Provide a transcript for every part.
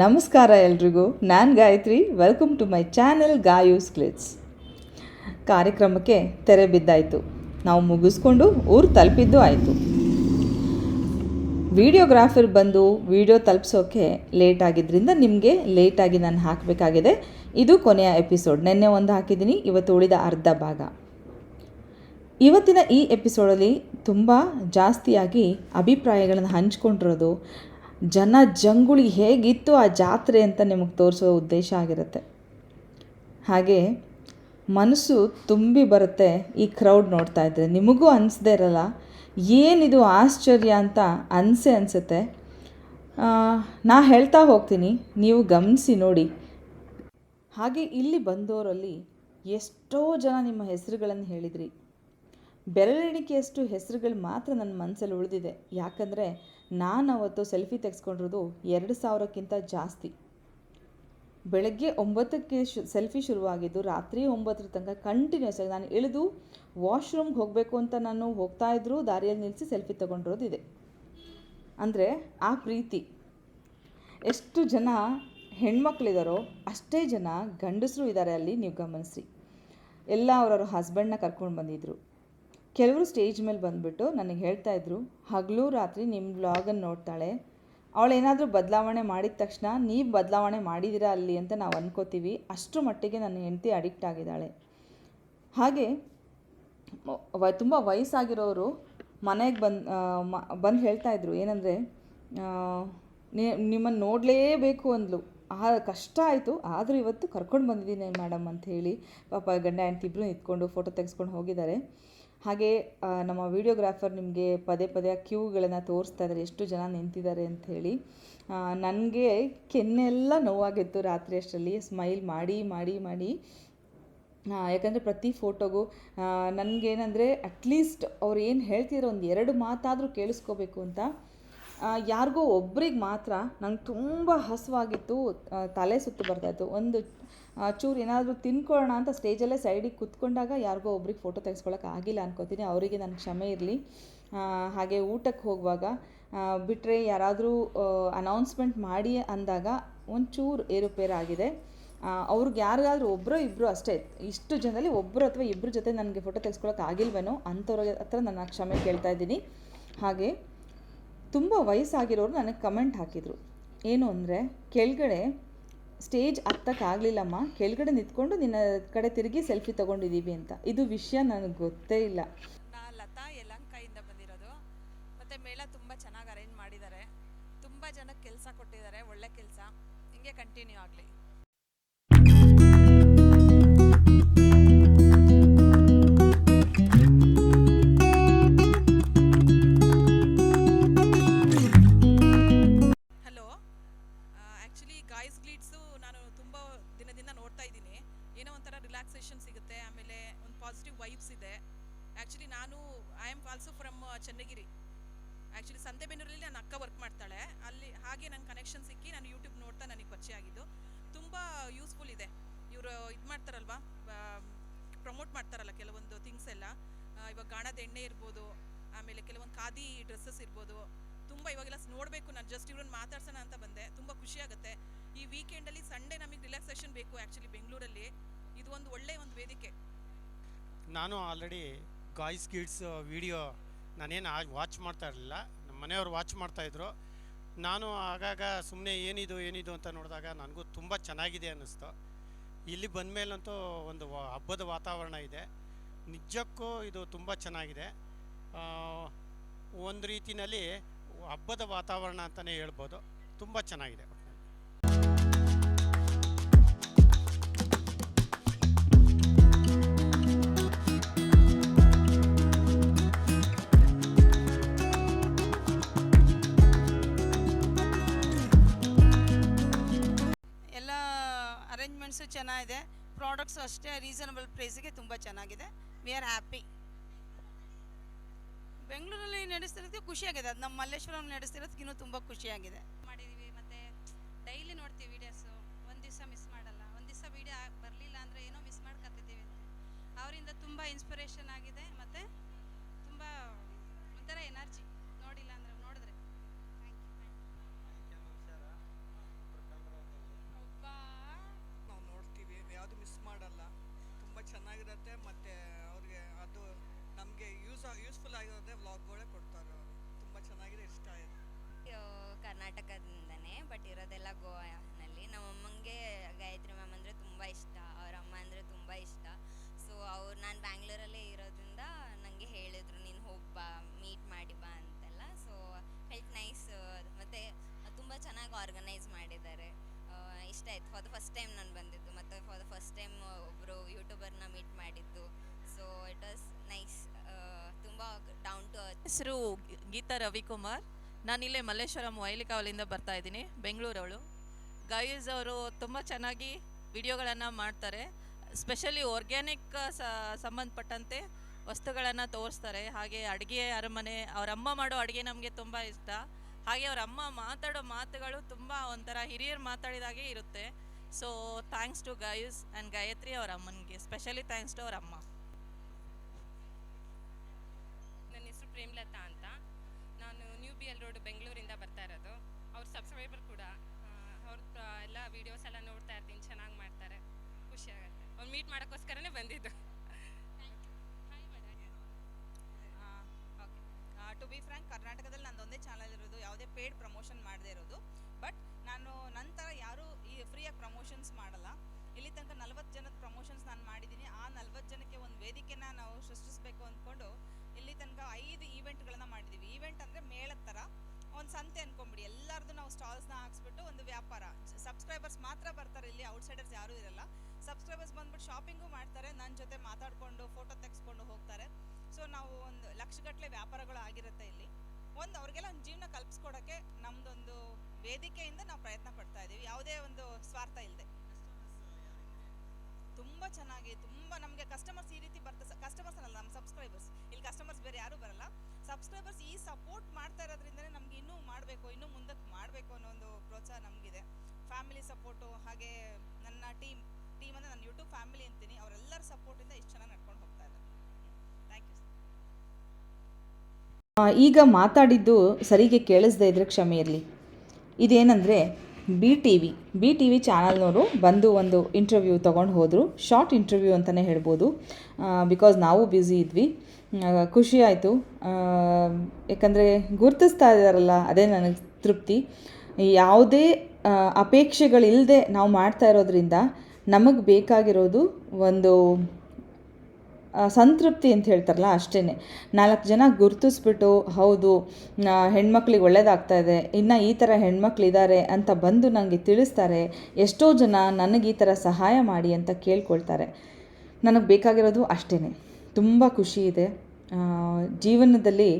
ನಮಸ್ಕಾರ ಎಲ್ರಿಗೂ. ನಾನು Gayatri. Welcome to my channel ಗಾಯೂಸ್ ಕ್ಲಿಟ್ಸ್ ಕಾರ್ಯಕ್ರಮಕ್ಕೆ ತೆರೆ ಬಿದ್ದಾಯಿತು. ನಾವು ಮುಗಿಸ್ಕೊಂಡು ಊರು ತಲುಪಿದ್ದು ಆಯಿತು. ವಿಡಿಯೋಗ್ರಾಫರ್ ಬಂದು ವಿಡಿಯೋ ತಲುಪಿಸೋಕ್ಕೆ ಲೇಟ್ ಆಗಿದ್ದರಿಂದ ನಿಮಗೆ ಲೇಟಾಗಿ ನಾನು ಹಾಕಬೇಕಾಗಿದೆ. ಇದು ಕೊನೆಯ ಎಪಿಸೋಡ್ ನಿನ್ನೆ ಒಂದು ಹಾಕಿದ್ದೀನಿ, ಇವತ್ತು ಉಳಿದ ಅರ್ಧ ಭಾಗ. ಇವತ್ತಿನ ಈ ಎಪಿಸೋಡಲ್ಲಿ ತುಂಬ ಜಾಸ್ತಿಯಾಗಿ ಅಭಿಪ್ರಾಯಗಳನ್ನು ಹಂಚ್ಕೊಂಡಿರೋದು ಜನ ಜಂಗುಳಿ ಹೇಗಿತ್ತು ಆ ಜಾತ್ರೆ ಅಂತ ನಿಮಗೆ ತೋರಿಸೋ ಉದ್ದೇಶ ಆಗಿರುತ್ತೆ. ಹಾಗೆ ಮನಸ್ಸು ತುಂಬಿ ಬರುತ್ತೆ ಈ ಕ್ರೌಡ್ ನೋಡ್ತಾ ಇದ್ದರೆ ನಿಮಗೂ ಅನಿಸ್ದೇ ಇರಲ್ಲ, ಏನಿದು ಆಶ್ಚರ್ಯ ಅಂತ ಅನಿಸೆ ಅನಿಸುತ್ತೆ. ನಾ ಹೇಳ್ತಾ ಹೋಗ್ತೀನಿ, ನೀವು ಗಮನಿಸಿ ನೋಡಿ. ಹಾಗೆ ಇಲ್ಲಿ ಬಂದವರಲ್ಲಿ ಎಷ್ಟೋ ಜನ ನಿಮ್ಮ ಹೆಸರುಗಳನ್ನು ಹೇಳಿದ್ರಿ. ಬೆರಳೆಣಿಕೆಯಷ್ಟು ಹೆಸರುಗಳು ಮಾತ್ರ ನನ್ನ ಮನಸ್ಸಲ್ಲಿ ಉಳಿದಿದೆ. ಯಾಕಂದರೆ ನಾನು ಅವತ್ತು ಸೆಲ್ಫಿ ತೆಗೆಸ್ಕೊಂಡಿರೋದು ಎರಡು ಸಾವಿರಕ್ಕಿಂತ ಜಾಸ್ತಿ. ಬೆಳಗ್ಗೆ ಒಂಬತ್ತಕ್ಕೆ ಶು, ಸೆಲ್ಫಿ ಶುರುವಾಗಿದ್ದು ರಾತ್ರಿ ಒಂಬತ್ತರ ತನಕ ಕಂಟಿನ್ಯೂಸ್ ಆಗಿ ನಾನು ಇಳಿದು ವಾಶ್ರೂಮ್ಗೆ ಹೋಗಬೇಕು ಅಂತ ನಾನು ಹೋಗ್ತಾ ಇದ್ದರೂ ದಾರಿಯಲ್ಲಿ ನಿಲ್ಲಿಸಿ ಸೆಲ್ಫಿ ತೊಗೊಂಡಿರೋದಿದೆ ಅಂದರೆ ಆ ಪ್ರೀತಿ. ಎಷ್ಟು ಜನ ಹೆಣ್ಮಕ್ಳಿದಾರೋ ಅಷ್ಟೇ ಜನ ಗಂಡಸರು ಇದ್ದಾರೆ ಅಲ್ಲಿ, ನೀವು ಗಮನಿಸಿ ಎಲ್ಲ ಅವರವ್ರ ಹಸ್ಬೆಂಡ್ನ ಕರ್ಕೊಂಡು ಬಂದಿದ್ದರು ಕೆಲವರು ಸ್ಟೇಜ್ ಮೇಲೆ ಬಂದುಬಿಟ್ಟು ನನಗೆ ಹೇಳ್ತಾ ಇದ್ರು, ಹಗಲು ರಾತ್ರಿ ನಿಮ್ಮ ವ್ಲಾಗನ್ನು ನೋಡ್ತಾಳೆ. ಅವಳು ಏನಾದರೂ ಬದಲಾವಣೆ ಮಾಡಿದ ತಕ್ಷಣ ನೀವು ಬದಲಾವಣೆ ಮಾಡಿದ್ದೀರಾ ಅಲ್ಲಿ ಅಂತ ನಾವು ಅನ್ಕೋತೀವಿ. ಅಷ್ಟರ ಮಟ್ಟಿಗೆ ನನ್ನ ಹೆಂಡತಿ ಅಡಿಕ್ಟ್ ಆಗಿದ್ದಾಳೆ. ಹಾಗೆ ತುಂಬ ವಯಸ್ಸಾಗಿರೋರು ಮನೆಗೆ ಬಂದು ಬಂದು ಹೇಳ್ತಾ ಇದ್ರು. ಏನಂದರೆ ನಿಮ್ಮನ್ನು ನೋಡಲೇಬೇಕು ಅಂದ್ಲು. ಆ, ಕಷ್ಟ ಆಯಿತು. ಆದರೂ ಇವತ್ತು ಕರ್ಕೊಂಡು ಬಂದಿದ್ದೀನಿ ಮೇಡಮ್ ಅಂತ ಹೇಳಿ ಪಾಪ ಗಂಡ ಹೆಂಡತಿ ಇಬ್ಬರು ನಿಂತ್ಕೊಂಡು ಫೋಟೋ ತೆಗೆಸ್ಕೊಂಡು ಹೋಗಿದ್ದಾರೆ. ಹಾಗೆ ನಮ್ಮ ವಿಡಿಯೋಗ್ರಾಫರ್ ನಿಮಗೆ ಪದೇ ಪದೇ ಕ್ಯೂಗಳನ್ನು ತೋರಿಸ್ತಾ ಇದ್ದಾರೆ ಎಷ್ಟು ಜನ ನಿಂತಿದ್ದಾರೆ ಅಂಥೇಳಿ ನನಗೆ ಕೆನ್ನೆಲ್ಲ ನೋವಾಗಿತ್ತು ರಾತ್ರಿ ಅಷ್ಟರಲ್ಲಿ ಸ್ಮೈಲ್ ಮಾಡಿ ಮಾಡಿ ಮಾಡಿ. ಯಾಕಂದರೆ ಪ್ರತಿ ಫೋಟೋಗೂ ನನಗೇನಂದರೆ ಅಟ್ಲೀಸ್ಟ್ ಅವ್ರು ಏನು ಹೇಳ್ತಿದ್ರು ಒಂದು ಎರಡು ಮಾತಾದರೂ ಕೇಳಿಸ್ಕೋಬೇಕು ಅಂತ. ಯಾರಿಗೋ ಒಬ್ರಿಗೆ ಮಾತ್ರ ನಂಗೆ ತುಂಬ ಹಸುವಾಗಿತ್ತು ತಲೆ ಸುತ್ತು ಬರ್ತಾಯಿತ್ತು ಒಂದು ಚೂರು ಏನಾದರೂ ತಿನ್ಕೊಳ್ಳೋಣ ಅಂತ ಸ್ಟೇಜಲ್ಲೇ ಸೈಡಿಗೆ ಕುತ್ಕೊಂಡಾಗ ಯಾರಿಗೋ ಒಬ್ರಿಗೆ ಫೋಟೋ ತೆಗೆಸ್ಕೊಳ್ಳೋಕೆ ಆಗಿಲ್ಲ ಅನ್ಕೋತೀನಿ. ಅವರಿಗೆ ನನಗೆ ಕ್ಷಮೆ ಇರಲಿ. ಹಾಗೆ ಊಟಕ್ಕೆ ಹೋಗುವಾಗ ಬಿಟ್ಟರೆ ಯಾರಾದರೂ ಅನೌನ್ಸ್ಮೆಂಟ್ ಮಾಡಿ ಅಂದಾಗ ಒಂಚೂರು ಏರುಪೇರಾಗಿದೆ ಅವ್ರಿಗೆ ಯಾರಿಗಾದ್ರೂ ಒಬ್ಬರು ಇಬ್ಬರು ಅಷ್ಟೇ, ಇಷ್ಟು ಜನದಲ್ಲಿ ಒಬ್ಬರು ಅಥವಾ ಇಬ್ಬರು ಜೊತೆ ನನಗೆ ಫೋಟೋ ತೆಗೆಸ್ಕೊಳ್ಳೋಕೆ ಆಗಿಲ್ವೇನೋ ಅಂಥವ್ರಿಗೆ ಹತ್ರ ನನ್ನ ಕ್ಷಮೆ ಕೇಳ್ತಾ ಇದ್ದೀನಿ. ಹಾಗೆ ತುಂಬ ವಯಸ್ಸಾಗಿರೋರು ನನಗೆ ಕಮೆಂಟ್ ಹಾಕಿದರು. ಏನು ಅಂದರೆ, ಕೆಳಗಡೆ ಸ್ಟೇಜ್ ಹತ್ತಕ್ಕಾಗಲಿಲ್ಲಮ್ಮ, ಕೆಳಗಡೆ ನಿಂತ್ಕೊಂಡು ನಿನ್ನ ಕಡೆ ತಿರುಗಿ ಸೆಲ್ಫಿ ತೊಗೊಂಡಿದ್ದೀವಿ ಅಂತ. ಇದು ವಿಷಯ ನನಗೆ ಗೊತ್ತೇ ಇಲ್ಲ. ನಾನು ಆಲ್ರೆಡಿ ಗಾಯ್ಸ್ ಕಿಡ್ಸ್ ವಿಡಿಯೋ ನಾನೇನು ವಾಚ್ ಮಾಡ್ತಾ ಇರಲಿಲ್ಲ. ನಮ್ಮ ಮನೆಯವರು ವಾಚ್ ಮಾಡ್ತಾಯಿದ್ರು ನಾನು ಆಗಾಗ ಸುಮ್ಮನೆ ಏನಿದು ಏನಿದು ಅಂತ ನೋಡಿದಾಗ ನನಗೂ ತುಂಬ ಚೆನ್ನಾಗಿದೆ ಅನ್ನಿಸ್ತು. ಇಲ್ಲಿ ಬಂದ ಮೇಲಂತೂ ಒಂದು ಹಬ್ಬದ ವಾತಾವರಣ ಇದೆ. ನಿಜಕ್ಕೂ ಇದು ತುಂಬ ಚೆನ್ನಾಗಿದೆ. ಒಂದು ರೀತಿಯಲ್ಲಿ ಹಬ್ಬದ ವಾತಾವರಣ ಅಂತಲೇ ಹೇಳ್ಬೋದು. ತುಂಬ ಚೆನ್ನಾಗಿದೆ. ಅರೇಂಜ್ಮೆಂಟ್ಸು ಚೆನ್ನಾಗಿದೆ. ಪ್ರಾಡಕ್ಟ್ಸು ಅಷ್ಟೇ ರೀಸನಬಲ್ ಪ್ರೈಸಿಗೆ ತುಂಬ ಚೆನ್ನಾಗಿದೆ. ವಿ ಆರ್ ಹ್ಯಾಪಿ ಬೆಂಗಳೂರಲ್ಲಿ ನಡೆಸ್ತಿರೋದು ಖುಷಿಯಾಗಿದೆ. ಅದು ನಮ್ಮ ಮಲ್ಲೇಶ್ವರಂ ನಡೆಸ್ತಿರೋದಕ್ಕೆ ಇನ್ನೂ ತುಂಬ ಖುಷಿಯಾಗಿದೆ. ಮಾಡಿದ್ದೀವಿ ಮತ್ತೆ ಡೈಲಿ ನೋಡ್ತೀವಿ ವೀಡಿಯೋಸು ಒಂದು ದಿವಸ ಮಿಸ್ ಮಾಡಲ್ಲ. ಒಂದು ದಿವಸ ವಿಡಿಯೋ ಬರಲಿಲ್ಲ ಅಂದರೆ ಏನೋ ಮಿಸ್ ಮಾಡ್ಕೊತಿದ್ದೀವಿ ಅವರಿಂದ ತುಂಬ ಇನ್ಸ್ಪಿರೇಷನ್ ಆಗಿದೆ. ಗೀತಾ ರವಿಕುಮಾರ್. ನಾನಿಲ್ಲೇ ಮಲ್ಲೇಶ್ವರಂ ವೈಲಿಕಾವಲಿಂದ ಬರ್ತಾ ಇದ್ದೀನಿ, ಬೆಂಗಳೂರವಳು. ಗೈಸ್ ಅವರು ತುಂಬ ಚೆನ್ನಾಗಿ ವಿಡಿಯೋಗಳನ್ನು ಮಾಡ್ತಾರೆ. ಸ್ಪೆಷಲಿ ಆರ್ಗ್ಯಾನಿಕ್ ಸಂಬಂಧಪಟ್ಟಂತೆ ವಸ್ತುಗಳನ್ನು ತೋರಿಸ್ತಾರೆ. ಹಾಗೆ ಅಡುಗೆ ಅರಮನೆ, ಅವ್ರ ಅಮ್ಮ ಮಾಡೋ ಅಡುಗೆ ನಮಗೆ ತುಂಬ ಇಷ್ಟ. ಹಾಗೆ ಅವ್ರ ಅಮ್ಮ ಮಾತಾಡೋ ಮಾತುಗಳು ತುಂಬ ಒಂಥರ ಹಿರಿಯರು ಮಾತಾಡಿದಾಗೆ ಇರುತ್ತೆ. So thanks to guys and Gayatri ಅವ್ರ ಅಮ್ಮನಿಗೆ. ಸ್ಪೆಷಲಿ ಥ್ಯಾಂಕ್ಸ್ ಟು ಅವರ ಅಮ್ಮ. ನನ್ನ ಹೆಸರು ಪ್ರೇಮ್ಲತಾ ಅಂತ. ಎಲ್ ರೋಡ್ ಬೆಂಗಳೂರಿಂದ ಬರ್ತಾ ಇರೋದು. ಅವ್ರ ಸಬ್ಸ್ಕ್ರೈಬರ್ ಕೂಡ ಅವ್ರ ಎಲ್ಲ ವೀಡಿಯೋಸ್ ಎಲ್ಲ ನೋಡ್ತಾ ಇರ್ತೀನಿ, ಚೆನ್ನಾಗಿ ಮಾಡ್ತಾರೆ. ಖುಷಿ ಆಗುತ್ತೆ. ಅವ್ರು ಮೀಟ್ ಮಾಡೋಕ್ಕೋಸ್ಕರನೇ ಬಂದಿದ್ದು. ಟು ಬಿ ಫ್ರ್ಯಾಂಕ್ ಕರ್ನಾಟಕದಲ್ಲಿ ನಂದೊಂದೇ ಚಾನಲ್ ಇರೋದು, ಯಾವುದೇ ಪೇಯ್ಡ್ ಪ್ರಮೋಷನ್ ಮಾಡದೇ ಇರೋದು. ಬಟ್ ನಾನು ನಂತರ ಯಾರೂ ಈ ಫ್ರೀಯಾಗಿ ಪ್ರಮೋಷನ್ಸ್ ಮಾಡಲ್ಲ. ಇಲ್ಲಿ ತನಕ ನಲ್ವತ್ತು ಜನದ ಪ್ರಮೋಷನ್ಸ್ ನಾನು ಮಾಡಿದ್ದೀನಿ. ಆ ನಲ್ವತ್ತು ಜನಕ್ಕೆ ಒಂದು ವೇದಿಕೆನ ನಾವು ಸೃಷ್ಟಿಸಬೇಕು ಅಂದ್ಕೊಂಡು ಇಲ್ಲಿ ತನಕ ಐದು ಈವೆಂಟ್ಗಳನ್ನು ಮಾಡಿದ್ದೀವಿ ಈವೆಂಟ್ ಅಂದರೆ ಒಂದು ಸಂತೆ ಅನ್ಕೊಂಬಿಡಿ. ಎಲ್ಲರದು ನಾವು ಸ್ಟಾಲ್ಸ್ನ ಹಾಕ್ಸ್ಬಿಟ್ಟು ಒಂದು ವ್ಯಾಪಾರ. ಸಬ್ಸ್ಕ್ರೈಬರ್ಸ್ ಮಾತ್ರ ಬರ್ತಾರೆ ಇಲ್ಲಿ ಔಟ್ಸೈಡರ್ಸ್ ಯಾರೂ ಇರಲ್ಲ. ಸಬ್ಸ್ಕ್ರೈಬರ್ಸ್ ಬಂದ್ಬಿಟ್ಟು ಶಾಪಿಂಗು ಮಾಡ್ತಾರೆ ನನ್ನ ಜೊತೆ ಮಾತಾಡಿಕೊಂಡು ಫೋಟೋ ತೆಗೆಸ್ಕೊಂಡು ಹೋಗ್ತಾರೆ. ಸೊ ನಾವು ಒಂದು ಲಕ್ಷಗಟ್ಟಲೆ ವ್ಯಾಪಾರಗಳು ಆಗಿರುತ್ತೆ ಇಲ್ಲಿ. ಒಂದು ಅವ್ರಿಗೆಲ್ಲ ಒಂದು ಜೀವನ ಕಲ್ಪಿಸ್ಕೊಡೋಕ್ಕೆ ನಮ್ಮದೊಂದು ವೇದಿಕೆಯಿಂದ ನಾವು ಪ್ರಯತ್ನ ಪಡ್ತಾ ಇದ್ದೀವಿ ಯಾವುದೇ ಒಂದು ಸ್ವಾರ್ಥ ಇಲ್ಲದೆ ತುಂಬ ಚೆನ್ನಾಗಿ, ತುಂಬ ನಮಗೆ ಕಸ್ಟಮರ್ಸ್ ಈ ರೀತಿ ಬರ್ತಾ ಕಸ್ಟಮರ್ಸ್ ಅಲ್ಲ, ನಮ್ಮ ಸಬ್ಸ್ಕ್ರೈಬರ್ಸ್ ಇಲ್ಲಿ ಕಸ್ಟಮರ್ಸ್ ಬೇರೆ ಯಾರೂ ಬರಲ್ಲ. ಸಬ್ಸ್ಕ್ರೈಬರ್ಸ್ ಈ ಸಪೋರ್ಟ್ ಮಾಡ್ತಾ ಇರೋದ್ರಿಂದ ನಮ್ಗೆ ಇನ್ನೂ ಮಾಡಬೇಕು, ಇನ್ನೂ ಮುಂದಕ್ಕೆ ಮಾಡಬೇಕು ಅನ್ನೋ ಒಂದು ಪ್ರೋತ್ಸಾಹ ನಮಗಿದೆ. ಫ್ಯಾಮಿಲಿ ಸಪೋರ್ಟು ಹಾಗೆ ನನ್ನ ಟೀಮ್ ಟೀಮ್ ಅಂದರೆ ನಾನು ಯೂಟ್ಯೂಬ್ ಫ್ಯಾಮಿಲಿ ಅಂತೀನಿ. ಅವರೆಲ್ಲರ ಸಪೋರ್ಟಿಂದ ಇಷ್ಟು ಚೆನ್ನಾಗಿ ನಡ್ಕೊಂಡು ಹೋಗ್ತಾ ಇದ್ದಾರೆ. ಥ್ಯಾಂಕ್ ಯು ಈಗ ಮಾತಾಡಿದ್ದು ಸರಿಗೆ ಕೇಳಿಸ್ದೇ ಇದ್ರೆ ಕ್ಷಮೆ ಇರಲಿ. ಇದೇನೆಂದರೆ B T V B T V ಚಾನಲ್ನವರು ಬಂದು ಒಂದು ಇಂಟರ್ವ್ಯೂ ತೊಗೊಂಡು ಹೋದರು. ಶಾರ್ಟ್ ಇಂಟರ್ವ್ಯೂ ಅಂತಲೇ ಹೇಳ್ಬೋದು. ಬಿಕಾಸ್ ನಾವು ಬ್ಯುಸಿ ಇದ್ವಿ. ಖುಷಿ ಆಯಿತು. ಯಾಕಂದರೆ ಗುರುತಿಸ್ತಾ ಇದ್ದಾರಲ್ಲ, ಅದೇ ನನಗೆ ತೃಪ್ತಿ. ಯಾವುದೇ ಅಪೇಕ್ಷೆಗಳಿಲ್ಲದೆ ನಾವು ಮಾಡ್ತಾ ಇರೋದ್ರಿಂದ ನಮಗೆ ಬೇಕಾಗಿರೋದು ಒಂದು ಸಂತೃಪ್ತಿ ಅಂತ ಹೇಳ್ತಾರಲ್ಲ ಅಷ್ಟೇ ನಾಲ್ಕು ಜನ ಗುರುತಿಸ್ಬಿಟ್ಟು, ಹೌದು ಹೆಣ್ಮಕ್ಳಿಗೆ ಒಳ್ಳೇದಾಗ್ತಾ ಇದೆ, ಇನ್ನು ಈ ಥರ ಹೆಣ್ಮಕ್ಳಿದ್ದಾರೆ ಅಂತ ಬಂದು ನನಗೆ ತಿಳಿಸ್ತಾರೆ, ಎಷ್ಟೋ ಜನ ನನಗೆ ಈ ಥರ ಸಹಾಯ ಮಾಡಿ ಅಂತ ಕೇಳ್ಕೊಳ್ತಾರೆ. ನನಗೆ ಬೇಕಾಗಿರೋದು ಅಷ್ಟೇ ತುಂಬ ಖುಷಿ ಇದೆ. ಜೀವನದಲ್ಲಿ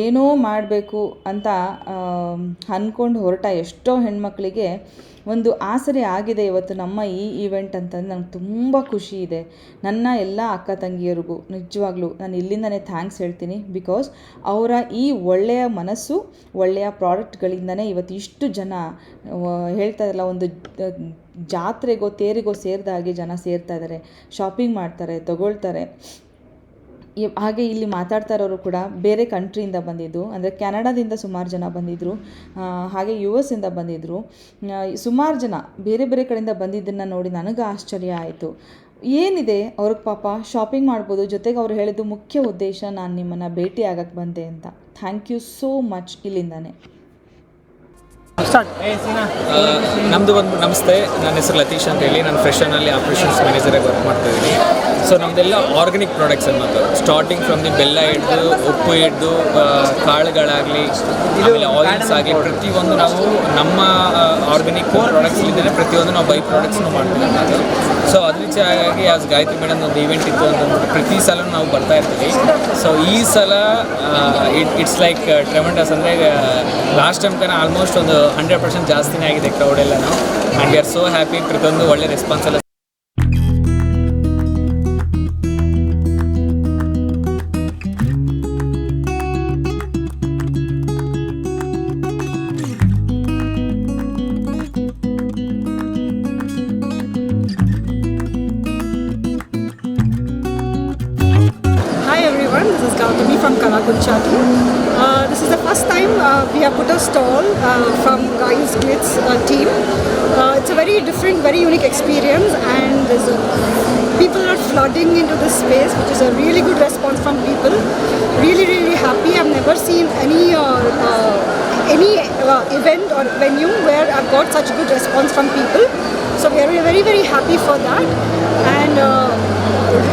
ಏನೋ ಮಾಡಬೇಕು ಅಂತ ಅಂದ್ಕೊಂಡು ಹೊರಟ ಎಷ್ಟೋ ಹೆಣ್ಮಕ್ಳಿಗೆ ಒಂದು ಆಸರೆ ಆಗಿದೆ ಇವತ್ತು ನಮ್ಮ ಈ ಈವೆಂಟ್ ಅಂತಂದು ನಂಗೆ ತುಂಬ ಖುಷಿ ಇದೆ. ನನ್ನ ಎಲ್ಲ ಅಕ್ಕ ತಂಗಿಯರಿಗೂ ನಿಜವಾಗ್ಲೂ ನಾನು ಇಲ್ಲಿಂದನೇ ಥ್ಯಾಂಕ್ಸ್ ಹೇಳ್ತೀನಿ ಬಿಕಾಸ್ ಅವರ ಈ ಒಳ್ಳೆಯ ಮನಸ್ಸು, ಒಳ್ಳೆಯ ಪ್ರಾಡಕ್ಟ್ಗಳಿಂದನೇ ಇವತ್ತು ಇಷ್ಟು ಜನ ಹೇಳ್ತಾ ಇರಲ್ಲ ಒಂದು ಜಾತ್ರೆಗೋ, ತೇರಿಗೋ ಸೇರಿದ ಹಾಗೆ ಜನ ಸೇರ್ತಾ ಇದ್ದಾರೆ ಶಾಪಿಂಗ್ ಮಾಡ್ತಾರೆ, ತಗೊಳ್ತಾರೆ. ಹಾಗೆ ಇಲ್ಲಿ ಮಾತಾಡ್ತಾ ಇರೋರು ಕೂಡ ಬೇರೆ ಕಂಟ್ರಿಯಿಂದ ಬಂದಿದ್ದು ಅಂದರೆ ಕೆನಡಾದಿಂದ ಸುಮಾರು ಜನ ಬಂದಿದ್ದರು ಹಾಗೆ ಯು ಎಸ್ ಇಂದ ಬಂದಿದ್ದರು ಸುಮಾರು ಜನ ಬೇರೆ ಬೇರೆ ಕಡೆಯಿಂದ ಬಂದಿದ್ದನ್ನು ನೋಡಿ ನನಗೆ ಆಶ್ಚರ್ಯ ಆಯಿತು. ಏನಿದೆ? ಅವ್ರಿಗೆ ಪಾಪ ಶಾಪಿಂಗ್ ಮಾಡ್ಬೋದು. ಜೊತೆಗೆ ಅವ್ರು ಹೇಳಿದ್ದು ಮುಖ್ಯ ಉದ್ದೇಶ ನಾನು ನಿಮ್ಮನ್ನು ಭೇಟಿ ಆಗಕ್ಕೆ ಬಂದೆ ಅಂತ. ಥ್ಯಾಂಕ್ ಯು ಸೋ ಮಚ್ ಇಲ್ಲಿಂದಾನೆ. ನಮ್ಮದು ಒಂದು ನಮಸ್ತೆ. ನನ್ನ ಹೆಸರು ಲತೀಶ್ ಅಂತ ಹೇಳಿ. ನಾನು ಫ್ರೆಶನಲ್ಲಿ ಆಪ್ರೇಷನ್ಸ್ ಮ್ಯಾನೇಜರಾಗಿ ವರ್ಕ್ ಮಾಡ್ತಾ ಇದ್ದೀನಿ. ಸೊ ನಮ್ಮದೆಲ್ಲ ಆರ್ಗ್ಯಾನಿಕ್ ಪ್ರಾಡಕ್ಟ್ಸ್ ಅನ್ನೋದು. ಸ್ಟಾರ್ಟಿಂಗ್ ಫ್ರಮ್ ದಿ ಬೆಲ್ಲ ಹಿಡ್ದು ಉಪ್ಪು ಹಿಡ್ದು ಕಾಳುಗಳಾಗ್ಲಿ ಕಾಳುಗಳಾಗಲಿ ಆಮೇಲೆ ಆಯಿಲ್ಸ್ ಆಗಲಿ ಪ್ರತಿಯೊಂದು ನಾವು ನಮ್ಮ ಆರ್ಗ್ಯಾನಿಕ್ ಪ್ರಾಡಕ್ಟ್ಸ್ಲಿಂದಲೇ ಪ್ರತಿಯೊಂದು ನಾವು ಬೈ ಪ್ರಾಡಕ್ಟ್ಸ್ನು ಮಾಡ್ತೀವಿ ಅನ್ನೋದು. ಸೊ ಅದ್ರ ಆಗಿ ಆಸ್ ಗಾಯತ್ರಿ ಮೇಡಮ್ ಒಂದು ಈವೆಂಟ್ ಇತ್ತು ಅಂತ ಪ್ರತಿ ಸಲ ನಾವು ಬರ್ತಾ ಇರ್ತೀವಿ. ಸೊ ಈ ಸಲ ಇಟ್ ಇಟ್ಸ್ ಲೈಕ್ ಟ್ರೆಮೆಂಡಸ್ ಅಂದರೆ ಲಾಸ್ಟ್ ಟೈಮ್ ಕನ ಆಲ್ಮೋಸ್ಟ್ ಒಂದು ಹಂಡ್ರೆಡ್ ಪರ್ಸೆಂಟ್ ಜಾಸ್ತಿನೇ ಆಗಿದೆ ಕ್ರೌಡ್ ಎಲ್ಲನೂ and we are so happy ಪ್ರತಿಯೊಂದು ಒಳ್ಳೆ ರೆಸ್ಪಾನ್ಸ್ ಎಲ್ಲ event or venue where I've got such good response from people. So we are very, very happy for that. And uh,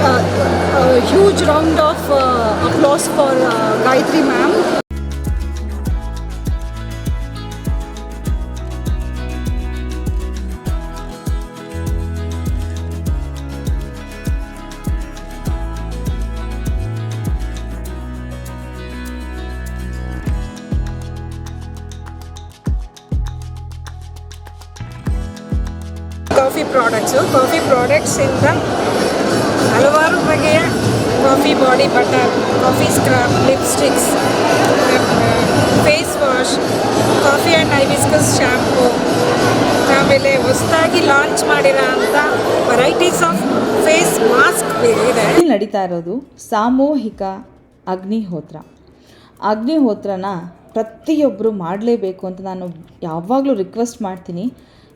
uh, a huge round of uh, applause for uh, Gayatri ma'am. ಹೊಸದಾಗಿ launch ಮಾಡಿರೋ ಅಂತ varieties of face mask ಇದೆ. ನಡೀತಾ ಇರೋದು ಸಾಮೂಹಿಕ ಅಗ್ನಿಹೋತ್ರ. ಅಗ್ನಿಹೋತ್ರನ ಪ್ರತಿಯೊಬ್ಬರು ಮಾಡಲೇಬೇಕು ಅಂತ ನಾನು ಯಾವಾಗಲೂ ರಿಕ್ವೆಸ್ಟ್ ಮಾಡ್ತೀನಿ.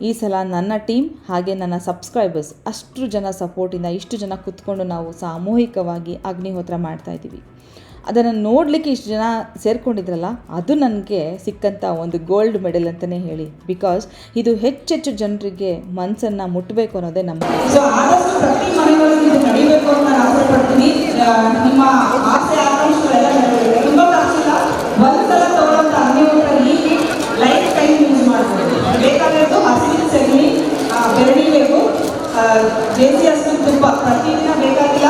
ಈ ಸಲ ನನ್ನ ಟೀಮ್ ಹಾಗೆ ನನ್ನ ಸಬ್ಸ್ಕ್ರೈಬರ್ಸ್ ಅಷ್ಟು ಜನ ಸಪೋರ್ಟಿಂದ ಇಷ್ಟು ಜನ ಕುತ್ಕೊಂಡು ನಾವು ಸಾಮೂಹಿಕವಾಗಿ ಅಗ್ನಿಹೋತ್ರ ಮಾಡ್ತಾ ಇದ್ದೀವಿ. ಅದನ್ನು ನೋಡಲಿಕ್ಕೆ ಇಷ್ಟು ಜನ ಸೇರ್ಕೊಂಡಿದ್ರಲ್ಲ, ಅದು ನನಗೆ ಸಿಕ್ಕಂಥ ಒಂದು ಗೋಲ್ಡ್ ಮೆಡಲ್ ಅಂತಲೇ ಹೇಳಿ. ಬಿಕಾಸ್ ಇದು ಹೆಚ್ಚೆಚ್ಚು ಜನರಿಗೆ ಮನಸ್ಸನ್ನು ಮುಟ್ಟಬೇಕು ಅನ್ನೋದೇ ನಮ್ಮ ತುಪ್ಪ. ಪ್ರತಿದಿನ ಬೇಕಾಗಿಲ್ಲ.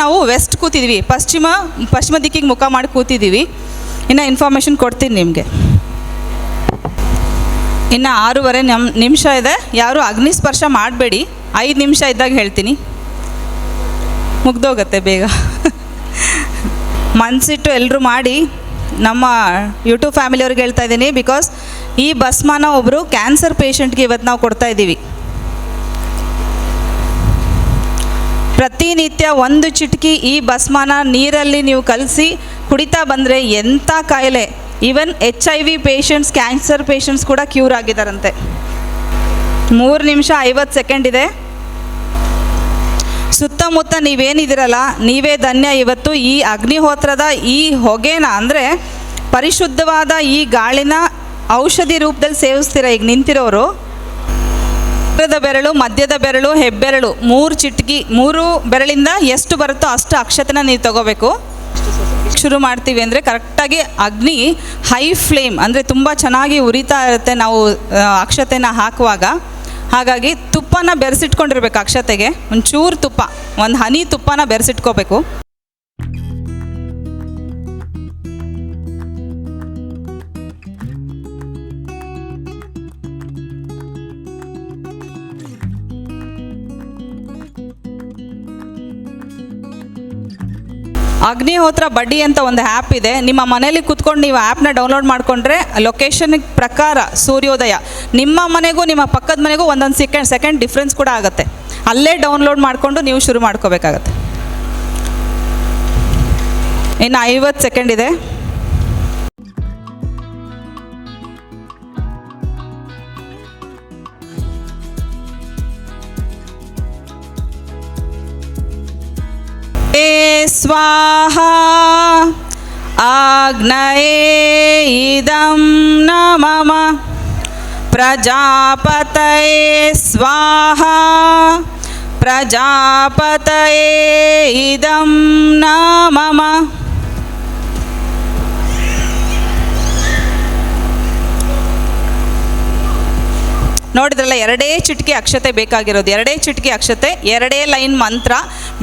ನಾವು ವೆಸ್ಟ್ ಕೂತಿದ್ವಿ. ಪಶ್ಚಿಮ ಪಶ್ಚಿಮ ದಿಕ್ಕಿಗೆ ಮುಖ ಮಾಡಿ ಕೂತಿದ್ದೀವಿ. ಇನ್ನು ಇನ್ಫಾರ್ಮೇಷನ್ ಕೊಡ್ತೀನಿ ನಿಮಗೆ. ಇನ್ನು ಆರೂವರೆ ನಮ್, ನಿಮಿಷ ಇದೆ. ಯಾರು ಅಗ್ನಿ ಸ್ಪರ್ಶ ಮಾಡಬೇಡಿ. ಐದು ನಿಮಿಷ ಇದ್ದಾಗ ಹೇಳ್ತೀನಿ. ಮುಗ್ದೋಗತ್ತೆ ಬೇಗ. ಮನಸ್ಸಿಟ್ಟು ಎಲ್ಲರೂ ಮಾಡಿ. ನಮ್ಮ ಯೂಟ್ಯೂಬ್ ಫ್ಯಾಮಿಲಿಯವ್ರಿಗೆ ಹೇಳ್ತಾ ಇದ್ದೀನಿ ಬಿಕಾಸ್ ಈ ಬಸ್ಮಾನ ಒಬ್ಬರು ಕ್ಯಾನ್ಸರ್ ಪೇಷಂಟ್ಗೆ ಇವತ್ತು ನಾವು ಕೊಡ್ತಾ ಇದ್ದೀವಿ. ಪ್ರತಿನಿತ್ಯ ಒಂದು ಚಿಟಕಿ ಈ ಭಸ್ಮನ ನೀರಲ್ಲಿ ನೀವು ಕಲಸಿ ಕುಡಿತಾ ಬಂದರೆ ಎಂಥ ಕಾಯಿಲೆ? Even H I V patients cancer patients ಕೂಡ ಕ್ಯೂರ್ ಆಗಿದ್ದಾರಂತೆ ಮೂರು ನಿಮಿಷ ಐವತ್ತು ಸೆಕೆಂಡ್ ಇದೆ. ಸುತ್ತಮುತ್ತ ನೀವೇನಿದ್ದೀರಲ್ಲ ನೀವೇ ಧನ್ಯ. ಇವತ್ತು ಈ ಅಗ್ನಿಹೋತ್ರದ ಈ ಹೊಗೆನ ಅಂದರೆ ಪರಿಶುದ್ಧವಾದ ಈ ಗಾಳಿನ ಔಷಧಿ ರೂಪದಲ್ಲಿ ಸೇವಿಸ್ತೀರ ಈಗ ನಿಂತಿರೋರು? ಉತ್ತರದ ಬೆರಳು ಮಧ್ಯದ ಬೆರಳು, ಹೆಬ್ಬೆರಳು. ಮೂರು ಚಿಟಕಿ, ಮೂರು ಬೆರಳಿಂದ ಎಷ್ಟು ಬರುತ್ತೋ ಅಷ್ಟು ಅಕ್ಷತೆನ ನೀವು ತಗೋಬೇಕು. ಶುರು ಮಾಡ್ತೀವಿ ಅಂದರೆ ಕರೆಕ್ಟಾಗಿ ಅಗ್ನಿ, ಹೈ ಫ್ಲೇಮ್, ಅಂದರೆ ತುಂಬ ಚೆನ್ನಾಗಿ ಉರಿತಾ ಇರುತ್ತೆ ನಾವು ಅಕ್ಷತೆನ ಹಾಕುವಾಗ. ಹಾಗಾಗಿ ತುಪ್ಪನ ಬೆರೆಸಿಟ್ಕೊಂಡಿರ್ಬೇಕು ಅಕ್ಷತೆಗೆ. ಒಂಚೂರು ತುಪ್ಪ, ಒಂದು ಹನಿ ತುಪ್ಪನ ಬೆರೆಸಿಟ್ಕೋಬೇಕು. ಅಗ್ನಿಹೋತ್ರ ಬಡ್ಡಿ ಅಂತ ಒಂದು ಆ್ಯಪ್ ಇದೆ. ನಿಮ್ಮ ಮನೇಲಿ ಕೂತ್ಕೊಂಡು ನೀವು ಆ್ಯಪ್ನ ಡೌನ್ಲೋಡ್ ಮಾಡಿಕೊಂಡ್ರೆ ಲೊಕೇಶನ್ ಪ್ರಕಾರ ಸೂರ್ಯೋದಯ. ನಿಮ್ಮ ಮನೆಗೂ ನಿಮ್ಮ ಪಕ್ಕದ ಮನೆಗೂ ಒಂದೊಂದು ಸೆಕೆಂಡ್ ಸೆಕೆಂಡ್ ಡಿಫ್ರೆನ್ಸ್ ಕೂಡ ಆಗುತ್ತೆ. ಅಲ್ಲೇ ಡೌನ್ಲೋಡ್ ಮಾಡಿಕೊಂಡು ನೀವು ಶುರು ಮಾಡ್ಕೋಬೇಕಾಗತ್ತೆ. ಇನ್ನು ಐವತ್ತು ಸೆಕೆಂಡ್ ಇದೆ. स्वाहा आग्नये इदं न मम प्रजापतये स्वाहा प्रजापतये इदं न ನೋಡಿದ್ರಲ್ಲ, ಎರಡೇ ಚಿಟಿಕೆ ಅಕ್ಷತೆ ಬೇಕಾಗಿರೋದು. ಎರಡೇ ಚಿಟಿಕೆ ಅಕ್ಷತೆ, ಎರಡೇ ಲೈನ್ ಮಂತ್ರ.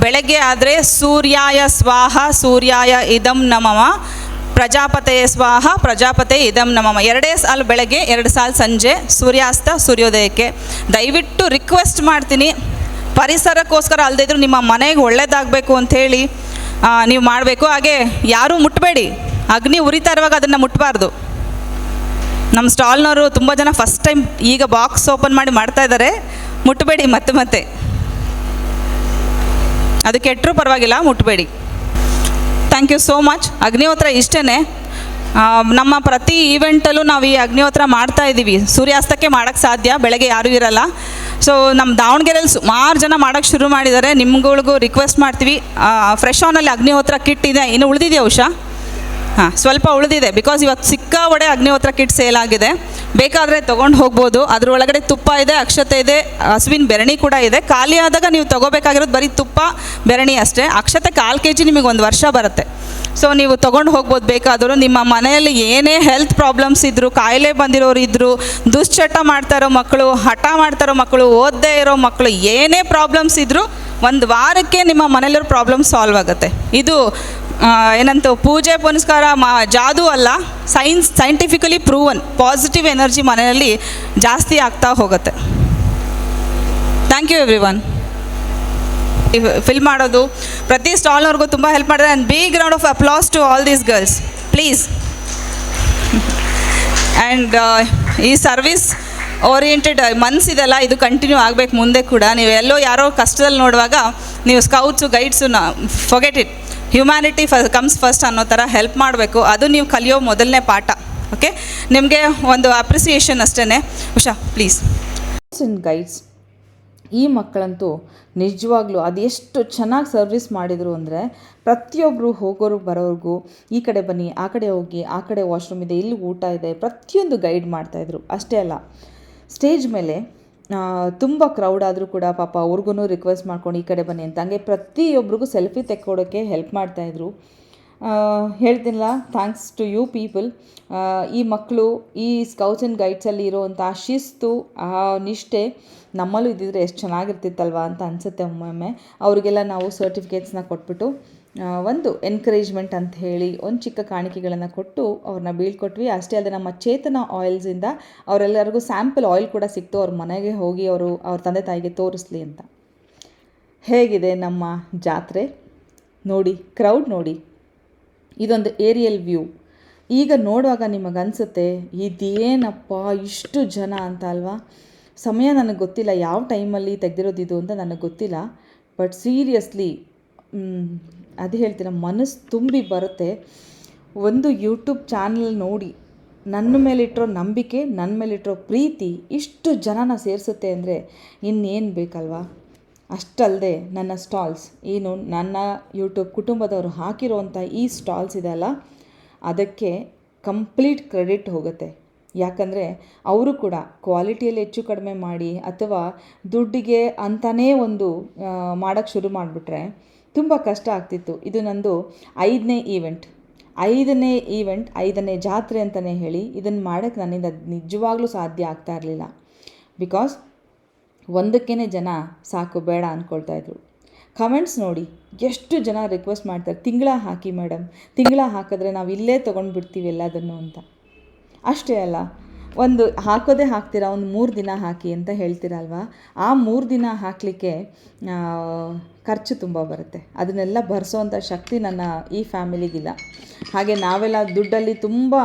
ಬೆಳಗ್ಗೆ ಆದರೆ ಸೂರ್ಯಾಯ ಸ್ವಾಹ, ಸೂರ್ಯಾಯ ಇದಂ ನಮಮ ಪ್ರಜಾಪತೆಯ ಸ್ವಾಹ ಪ್ರಜಾಪತೆ ಇದಂ ನಮಮ ಎರಡೇ ಸಾಲು ಬೆಳಗ್ಗೆ, ಎರಡು ಸಾಲು ಸಂಜೆ, ಸೂರ್ಯಾಸ್ತ ಸೂರ್ಯೋದಯಕ್ಕೆ. ದಯವಿಟ್ಟು ರಿಕ್ವೆಸ್ಟ್ ಮಾಡ್ತೀನಿ. ಪರಿಸರಕ್ಕೋಸ್ಕರ ಅಲ್ಲದೇ ನಿಮ್ಮ ಮನೆಗೆ ಒಳ್ಳೇದಾಗಬೇಕು ಅಂಥೇಳಿ ನೀವು ಮಾಡಬೇಕು. ಹಾಗೆ ಯಾರೂ ಮುಟ್ಟಬೇಡಿ ಅಗ್ನಿ ಉರಿತಾ ಇರುವಾಗ ಅದನ್ನು ಮುಟ್ಟಬಾರ್ದು ನಮ್ಮ ಸ್ಟಾಲ್ನವರು ತುಂಬ ಜನ ಫಸ್ಟ್ ಟೈಮ್ ಈಗ ಬಾಕ್ಸ್ ಓಪನ್ ಮಾಡಿ ಮಾಡ್ತಾ ಇದ್ದಾರೆ ಮುಟ್ಟಬೇಡಿ ಮತ್ತೆ ಮತ್ತೆ. ಅದು ಕೆಟ್ಟರೂ ಪರವಾಗಿಲ್ಲ ಮುಟ್ಟಬೇಡಿ thank you so much Agnihotra ಇಷ್ಟೇ ನಮ್ಮ ಪ್ರತಿ ಈವೆಂಟಲ್ಲೂ ನಾವು ಈ ಅಗ್ನಿಹೋತ್ರ ಮಾಡ್ತಾ ಇದ್ದೀವಿ ಸೂರ್ಯಾಸ್ತಕ್ಕೆ ಮಾಡೋಕ್ಕೆ ಸಾಧ್ಯ, ಬೆಳಗ್ಗೆ ಯಾರೂ ಇರಲ್ಲ. ಸೊ ನಮ್ಮ ದಾವಣಗೆರೆಯಲ್ಲಿ ಸುಮಾರು ಜನ ಮಾಡೋಕ್ಕೆ ಶುರು ಮಾಡಿದ್ದಾರೆ. ನಿಮ್ಗಳಿಗೂ ರಿಕ್ವೆಸ್ಟ್ ಮಾಡ್ತೀವಿ. ಫ್ರೆಶ್ ಆನಲ್ಲಿ ಅಗ್ನಿಹೋತ್ರ ಕಿಟ್ ಇದೆ. ಇನ್ನು ಉಳಿದಿದೆಯಾ ಉಷಾ? ಹಾಂ, ಸ್ವಲ್ಪ ಉಳಿದಿದೆ. ಬಿಕಾಸ್ ಇವತ್ತು ಒಡೆ ಅಗ್ನಿಹೋತ್ರ ಕಿಟ್ ಸೇಲ್ ಆಗಿದೆ. ಬೇಕಾದರೆ ತೊಗೊಂಡು ಹೋಗ್ಬೋದು. ಅದ್ರ ಒಳಗಡೆ ತುಪ್ಪ ಇದೆ, ಅಕ್ಷತೆ ಇದೆ, ಹಸುವಿನ ಬೆರಣಿ ಕೂಡ ಇದೆ. ಖಾಲಿ ಆದಾಗ ನೀವು ತೊಗೋಬೇಕಾಗಿರೋದು ಬರೀ ತುಪ್ಪ, ಬೆರಣಿ ಅಷ್ಟೇ. ಅಕ್ಷತೆ ಕಾಲು ಕೆ ಜಿ ನಿಮಗೆ ಒಂದು ವರ್ಷ ಬರುತ್ತೆ. ಸೊ ನೀವು ತೊಗೊಂಡು ಹೋಗ್ಬೋದು. ಬೇಕಾದರೂ ನಿಮ್ಮ ಮನೆಯಲ್ಲಿ ಏನೇ ಹೆಲ್ತ್ ಪ್ರಾಬ್ಲಮ್ಸ್ ಇದ್ದರು ಕಾಯಿಲೆ ಬಂದಿರೋರು ಇದ್ದರು ದುಶ್ಚಟ ಮಾಡ್ತಾ ಇರೋ ಮಕ್ಕಳು, ಹಠ ಮಾಡ್ತಾ ಇರೋ ಮಕ್ಕಳು, ಓದದೇ ಇರೋ ಮಕ್ಕಳು, ಏನೇ ಪ್ರಾಬ್ಲಮ್ಸ್ ಇದ್ದರೂ ಒಂದು ವಾರಕ್ಕೆ ನಿಮ್ಮ ಮನೇಲಿರೋ ಪ್ರಾಬ್ಲಮ್ ಸಾಲ್ವ್ ಆಗುತ್ತೆ. ಇದು ಏನಂತ, ಪೂಜೆ, ಪುನಸ್ಕಾರ, ಮಾ, ಜಾದು ಅಲ್ಲ science scientifically proven positive energy ಮನೆಯಲ್ಲಿ ಜಾಸ್ತಿ ಆಗ್ತಾ ಹೋಗುತ್ತೆ. Thank you everyone fill ಮಾಡೋದು. ಪ್ರತಿ ಸ್ಟಾಲ್ನವ್ರಿಗೂ ತುಂಬ ಹೆಲ್ಪ್ ಮಾಡಿದ್ರೆ and big round of applause to all these girls please and ಈ ಸರ್ವಿಸ್ ಓರಿಯೆಂಟೆಡ್ ಮನಸ್ಸಿದೆಲ್ಲ ಇದು ಕಂಟಿನ್ಯೂ ಆಗಬೇಕು ಮುಂದೆ ಕೂಡ. ನೀವು ಎಲ್ಲೋ ಯಾರೋ ಕಷ್ಟದಲ್ಲಿ ನೋಡುವಾಗ ನೀವು scouts guides forget it humanity ಫ ಕಮ್ಸ್ ಫಸ್ಟ್ ಅನ್ನೋ ಥರ ಹೆಲ್ಪ್ ಮಾಡಬೇಕು. ಅದು ನೀವು ಕಲಿಯೋ ಮೊದಲನೇ ಪಾಠ. ಓಕೆ ನಿಮಗೆ ಒಂದು ಅಪ್ರಿಸಿಯೇಷನ್ ಅಷ್ಟೇ ಉಷಾ ಪ್ಲೀಸ್ ಆ್ಯಂಡ್ ಗೈಡ್ಸ್ ಈ ಮಕ್ಕಳಂತೂ ನಿಜವಾಗ್ಲೂ ಅದೆಷ್ಟು ಚೆನ್ನಾಗಿ ಸರ್ವಿಸ್ ಮಾಡಿದರು ಅಂದರೆ ಪ್ರತಿಯೊಬ್ಬರು ಹೋಗೋರು ಬರೋರಿಗೂ, ಈ ಕಡೆ ಬನ್ನಿ, ಆ ಕಡೆ ಹೋಗಿ, ಆ ಕಡೆ ವಾಶ್ರೂಮ್ ಇದೆ, ಇಲ್ಲಿ ಊಟ ಇದೆ, ಪ್ರತಿಯೊಂದು ಗೈಡ್ ಮಾಡ್ತಾಯಿದ್ರು ಅಷ್ಟೇ ಅಲ್ಲ. ಸ್ಟೇಜ್ ಮೇಲೆ ತುಂಬ ಕ್ರೌಡ್ ಆದರೂ ಕೂಡ ಪಾಪ ಅವ್ರಿಗೂ ರಿಕ್ವೆಸ್ಟ್ ಮಾಡ್ಕೊಂಡು ಈ ಕಡೆ ಬನ್ನಿ ಅಂತ. ಹಂಗೆ ಪ್ರತಿಯೊಬ್ಬರಿಗೂ ಸೆಲ್ಫಿ ತೆಕ್ಕೊಡೋಕ್ಕೆ ಹೆಲ್ಪ್ ಮಾಡ್ತಾಯಿದ್ರು ಹೇಳ್ತೀನಲ್ಲ ಥ್ಯಾಂಕ್ಸ್ ಟು ಯು ಪೀಪಲ್ ಈ ಮಕ್ಕಳು ಈ ಸ್ಕೌಟ್ಸ್ ಆ್ಯಂಡ್ ಗೈಡ್ಸಲ್ಲಿ ಇರೋವಂಥ ಆ ಶಿಸ್ತು, ಆ ನಿಷ್ಠೆ ನಮ್ಮಲ್ಲೂ ಇದ್ದಿದ್ರೆ ಎಷ್ಟು ಚೆನ್ನಾಗಿರ್ತಿತ್ತಲ್ವ ಅಂತ ಅನಿಸುತ್ತೆ ಒಮ್ಮೊಮ್ಮೆ. ಅವರಿಗೆಲ್ಲ ನಾವು ಸರ್ಟಿಫಿಕೇಟ್ಸ್ನ ಕೊಟ್ಬಿಟ್ಟು ಒಂದು ಎನ್ಕರೇಜ್ಮೆಂಟ್ ಅಂತ ಹೇಳಿ ಒಂದು ಚಿಕ್ಕ ಕಾಣಿಕೆಗಳನ್ನು ಕೊಟ್ಟು ಅವ್ರನ್ನ ಬೀಳ್ಕೊಟ್ವಿ. ಅಷ್ಟೇ ಅಲ್ಲದೆ ನಮ್ಮ ಚೇತನ ಆಯಿಲ್ಸಿಂದ ಅವರೆಲ್ಲರಿಗೂ ಸ್ಯಾಂಪಲ್ ಆಯಿಲ್ ಕೂಡ ಸಿಕ್ತು. ಅವ್ರ ಮನೆಗೆ ಹೋಗಿ ಅವರು ಅವ್ರ ತಂದೆ ತಾಯಿಗೆ ತೋರಿಸ್ಲಿ ಅಂತ. ಹೇಗಿದೆ ನಮ್ಮ ಜಾತ್ರೆ? ನೋಡಿ ಕ್ರೌಡ್ ನೋಡಿ. ಇದೊಂದು ಏರಿಯಲ್ ವ್ಯೂ ಈಗ ನೋಡುವಾಗ ನಿಮಗನ್ಸುತ್ತೆ ಇದೇನಪ್ಪ ಇಷ್ಟು ಜನ ಅಂತ ಅಲ್ವಾ? ಸಮಯ ನನಗೆ ಗೊತ್ತಿಲ್ಲ, ಯಾವ ಟೈಮಲ್ಲಿ ತೆಗೆದಿರೋದಿದು ಅಂತ ನನಗೆ ಗೊತ್ತಿಲ್ಲ. ಬಟ್ ಸೀರಿಯಸ್ಲಿ ಅದು ಹೇಳ್ತೀರ, ಮನಸ್ಸು ತುಂಬಿ ಬರುತ್ತೆ. ಒಂದು ಯೂಟ್ಯೂಬ್ ಚಾನಲ್ ನೋಡಿ, ನನ್ನ ಮೇಲಿಟ್ಟಿರೋ ನಂಬಿಕೆ, ನನ್ನ ಮೇಲಿಟ್ಟಿರೋ ಪ್ರೀತಿ ಇಷ್ಟು ಜನನ ಸೇರಿಸುತ್ತೆ ಅಂದರೆ ಇನ್ನೇನು ಬೇಕಲ್ವಾ? ಅಷ್ಟಲ್ಲದೆ ನನ್ನ ಸ್ಟಾಲ್ಸ್ ಏನು ನನ್ನ ಯೂಟ್ಯೂಬ್ ಕುಟುಂಬದವರು ಹಾಕಿರೋವಂಥ ಈ ಸ್ಟಾಲ್ಸ್ ಇದೆಯಲ್ಲ ಅದಕ್ಕೆ ಕಂಪ್ಲೀಟ್ ಕ್ರೆಡಿಟ್ ಹೋಗುತ್ತೆ. ಯಾಕಂದರೆ ಅವರು ಕೂಡ ಕ್ವಾಲಿಟಿಯಲ್ಲಿ ಹೆಚ್ಚು ಕಡಿಮೆ ಮಾಡಿ ಅಥವಾ ದುಡ್ಡಿಗೆ ಅಂತಲೇ ಒಂದು ಮಾಡೋಕ್ಕೆ ಶುರು ಮಾಡಿಬಿಟ್ರೆ ತುಂಬ ಕಷ್ಟ ಆಗ್ತಿತ್ತು. ಇದು ನಂದು ಐದನೇ ಈವೆಂಟ್. ಐದನೇ ಈವೆಂಟ್, ಐದನೇ ಜಾತ್ರೆ ಅಂತಲೇ ಹೇಳಿ ಇದನ್ನು ಮಾಡೋಕ್ಕೆ ನನ್ನಿಂದ ನಿಜವಾಗ್ಲೂ ಸಾಧ್ಯ ಆಗ್ತಾ ಇರಲಿಲ್ಲ. ಬಿಕಾಸ್ ಒಂದಕ್ಕೇ ಜನ ಸಾಕು, ಬೇಡ ಅಂದ್ಕೊಳ್ತಾ ಇದ್ರು. ಕಮೆಂಟ್ಸ್ ನೋಡಿ, ಎಷ್ಟು ಜನ ರಿಕ್ವೆಸ್ಟ್ ಮಾಡ್ತಾರೆ, ತಿಂಗಳ ಹಾಕಿ ಮೇಡಮ್ ತಿಂಗಳ ಹಾಕಿದ್ರೆ ನಾವು ಇಲ್ಲೇ ತೊಗೊಂಡು ಬಿಡ್ತೀವಿ ಎಲ್ಲದನ್ನು ಅಂತ. ಅಷ್ಟೇ ಅಲ್ಲ ಒಂದು ಹಾಕೋದೇ ಹಾಕ್ತೀರಾ? ಒಂದು ಮೂರು ದಿನ ಹಾಕಿ ಅಂತ ಹೇಳ್ತೀರಲ್ವಾ? ಆ ಮೂರು ದಿನ ಹಾಕಲಿಕ್ಕೆ ಖರ್ಚು ತುಂಬ ಬರುತ್ತೆ. ಅದನ್ನೆಲ್ಲ ಭರಿಸೋವಂಥ ಶಕ್ತಿ ನನ್ನ ಈ ಫ್ಯಾಮಿಲಿಗಿಲ್ಲ. ಹಾಗೆ ನಾವೆಲ್ಲ ದುಡ್ಡಲ್ಲಿ ತುಂಬ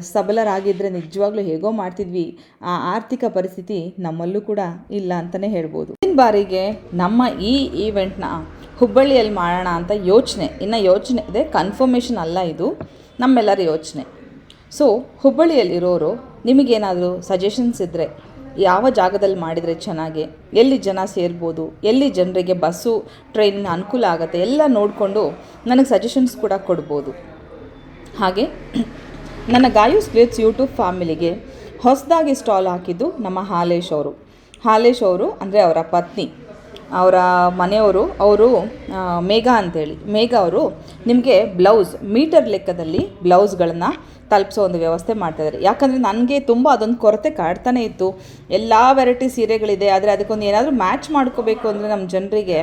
ಸಬಲರಾಗಿದ್ದರೆ ನಿಜವಾಗ್ಲೂ ಹೇಗೋ ಮಾಡ್ತಿದ್ವಿ. ಆ ಆರ್ಥಿಕ ಪರಿಸ್ಥಿತಿ ನಮ್ಮಲ್ಲೂ ಕೂಡ ಇಲ್ಲ ಅಂತಲೇ ಹೇಳ್ಬೋದು. ಮುಂದಿನ ಬಾರಿಗೆ ನಮ್ಮ ಈ ಈವೆಂಟ್ನ ಹುಬ್ಬಳ್ಳಿಯಲ್ಲಿ ಮಾಡೋಣ ಅಂತ ಯೋಚನೆ. ಇನ್ನು ಯೋಚನೆ ಇದೆ. ಕನ್ಫರ್ಮೇಷನ್ ಅಲ್ಲ ಇದು. ನಮ್ಮೆಲ್ಲರ ಯೋಚನೆ. ಸೊ, ಹುಬ್ಬಳ್ಳಿಯಲ್ಲಿರೋರು ನಿಮಗೇನಾದರೂ ಸಜೆಷನ್ಸ್ ಇದ್ದರೆ ಯಾವ ಜಾಗದಲ್ಲಿ ಮಾಡಿದರೆ ಚೆನ್ನಾಗಿ, ಎಲ್ಲಿ ಜನ ಸೇರ್ಬೋದು, ಎಲ್ಲಿ ಜನರಿಗೆ ಬಸ್ಸು ಟ್ರೈನಿನ ಅನುಕೂಲ ಆಗುತ್ತೆ, ಎಲ್ಲ ನೋಡಿಕೊಂಡು ನನಗೆ ಸಜೆಷನ್ಸ್ ಕೂಡ ಕೊಡ್ಬೋದು. ಹಾಗೆ ನನ್ನ ಗಾಯು ಸ್ಪ್ಲಿಟ್ಸ್ ಯೂಟ್ಯೂಬ್ ಫ್ಯಾಮಿಲಿಗೆ ಹೊಸದಾಗಿ ಸ್ಟಾಲ್ ಹಾಕಿದ್ದು ನಮ್ಮ ಹಾಲೇಶ್ ಅವರು. ಹಾಲೇಶ್ ಅವರು ಅಂದರೆ ಅವರ ಪತ್ನಿ. ಅವರ ಮನೆಯವರು, ಅವರು ಮೇಘ ಅಂತೇಳಿ. ಮೇಘ ಅವರು ನಿಮಗೆ ಬ್ಲೌಸ್ ಮೀಟರ್ ಲೆಕ್ಕದಲ್ಲಿ ಬ್ಲೌಸ್ಗಳನ್ನು ತಲುಪಿಸೋ ಒಂದು ವ್ಯವಸ್ಥೆ ಮಾಡ್ತಾಯಿದ್ದಾರೆ ಯಾಕಂದರೆ ನನಗೆ ತುಂಬ ಅದೊಂದು ಕೊರತೆ ಕಾಡ್ತಾನೆ ಇತ್ತು. ಎಲ್ಲ ವೆರೈಟಿ ಸೀರೆಗಳಿದೆ, ಆದರೆ ಅದಕ್ಕೊಂದು ಏನಾದರೂ ಮ್ಯಾಚ್ ಮಾಡ್ಕೋಬೇಕು ಅಂದರೆ ನಮ್ಮ ಜನರಿಗೆ